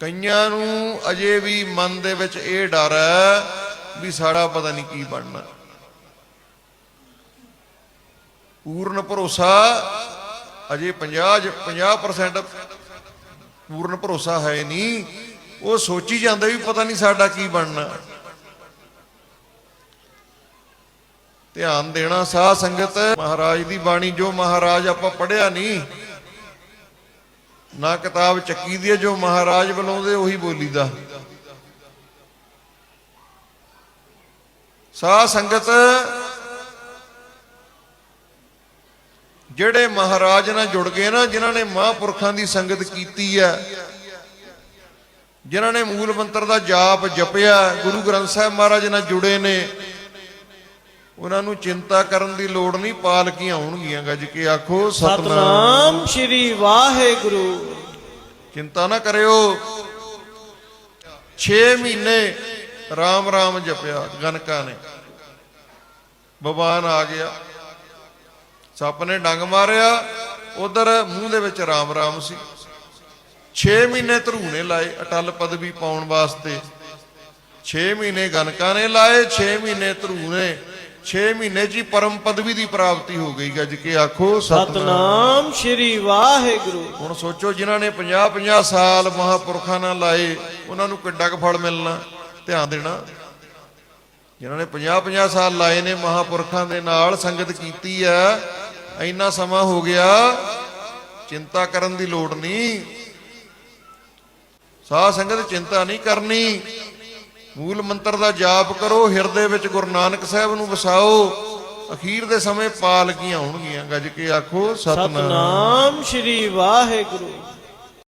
ਕਈਆਂ ਨੂੰ ਅਜੇ ਵੀ ਮਨ ਦੇ ਵਿੱਚ ਇਹ ਡਰ ਹੈ ਵੀ ਸਾਡਾ ਪਤਾ ਨਹੀਂ ਕੀ ਬਣਨਾ। ਪੂਰਨ ਭਰੋਸਾ ਅਜੇ 50 50% ਪੂਰਨ ਭਰੋਸਾ ਹੈ ਨਹੀਂ। ਉਹ ਸੋਚੀ ਜਾਂਦਾ ਵੀ ਪਤਾ ਨਹੀਂ ਸਾਡਾ ਕੀ ਬਣਨਾ। ਧਿਆਨ ਦੇਣਾ ਸਾਧ ਸੰਗਤ, ਮਹਾਰਾਜ ਦੀ ਬਾਣੀ ਜੋ ਮਹਾਰਾਜ ਆਪਾਂ ਪੜਿਆ ਨਹੀਂ ਨਾ ਕਿਤਾਬ ਚੱਕੀ ਦੀ ਹੈ, ਜੋ ਮਹਾਰਾਜ ਬੁਲਾਉਂਦੇ ਉਹੀ ਬੋਲੀ ਦਾ। ਸਾਧ ਸੰਗਤ, ਜਿਹੜੇ ਮਹਾਰਾਜ ਨਾਲ ਜੁੜ ਗਏ ਨਾ, ਜਿਨ੍ਹਾਂ ਨੇ ਮਹਾਂਪੁਰਖਾਂ ਦੀ ਸੰਗਤ ਕੀਤੀ ਹੈ, ਜਿਨ੍ਹਾਂ ਨੇ ਮੂਲ ਮੰਤਰ ਦਾ ਜਾਪ ਜਪਿਆ, ਗੁਰੂ ਗ੍ਰੰਥ ਸਾਹਿਬ ਮਹਾਰਾਜ ਨਾਲ ਜੁੜੇ ਨੇ ਉਹਨਾਂ ਨੂੰ ਚਿੰਤਾ ਕਰਨ ਦੀ ਲੋੜ ਨਹੀਂ ਪਾਲਕੀਆਂ ਆਉਣਗੀਆਂ ਗੱਜ ਕੇ ਆਖੋ ਸਤਨਾਮ। ਸ਼੍ਰੀ ਵਾਹਿਗੁਰੂ। ਚਿੰਤਾ ਨਾ ਕਰਿਓ। 6 ਮਹੀਨੇ ਰਾਮ ਰਾਮ ਜਪਿਆ ਗਨਕਾ ਨੇ। ਬਵਾਨ ਆ ਗਿਆ। ਸੱਪ ਨੇ ਡੰਗ ਮਾਰਿਆ। ਉਧਰ ਮੂੰਹ ਦੇ ਵਿੱਚ ਰਾਮ ਰਾਮ ਸੀ। 6 ਮਹੀਨੇ ਧਰੂਣੇ ਲਾਏ ਅਟਲ ਪਦਵੀ ਪਾਉਣ ਵਾਸਤੇ। 6 ਮਹੀਨੇ ਗਨਕਾ ਨੇ ਲਾਏ 6 ਮਹੀਨੇ ਧਰੂਣੇ 6 ਮਹੀਨੇ 'ਚ ਹੀ ਪਰਮ ਪਦਵੀ ਦੀ ਪ੍ਰਾਪਤੀ ਹੋ ਗਈ ਗੱਜ ਕੇ ਆਖੋ ਸਤਨਾਮ। ਸ਼੍ਰੀ ਵਾਹਿਗੁਰੂ। ਹੁਣ ਸੋਚੋ ਜਿਨ੍ਹਾਂ ਨੇ 50 50 ਸਾਲ ਮਹਾਪੁਰਖਾਂ ਨਾਲ ਲਾਏ ਉਹਨਾਂ ਨੂੰ ਕਿੱਡਾ ਕੁ ਫਲ ਮਿਲਣਾ? ਧਿਆਨ ਦੇਣਾ। ਜਿਨ੍ਹਾਂ ਨੇ 50 50 ਸਾਲ ਲਾਏ ਨੇ ਮਹਾਪੁਰਖਾਂ ਦੇ ਨਾਲ ਸੰਗਤ ਕੀਤੀ ਹੈ ਇੰਨਾ ਸਮਾਂ ਹੋ ਗਿਆ ਚਿੰਤਾ ਕਰਨ ਦੀ ਲੋੜ ਨਹੀਂ। ਸਾਧ ਸੰਗਤ ਚਿੰਤਾ ਨਹੀਂ ਕਰਨੀ। ਮੂਲ ਮੰਤਰ ਦਾ ਜਾਪ ਕਰੋ, ਹਿਰਦੇ ਵਿੱਚ ਗੁਰੂ ਨਾਨਕ ਸਾਹਿਬ ਨੂੰ ਵਸਾਓ। ਅਖੀਰ ਦੇ ਸਮੇਂ ਪਾਲਕੀਆਂ ਹੋਣਗੀਆਂ, ਗੱਜ ਕੇ ਆਖੋ, ਸਤਨਾਮ। ਸਤਨਾਮ ਸ਼੍ਰੀ ਵਾਹਿਗੁਰੂ।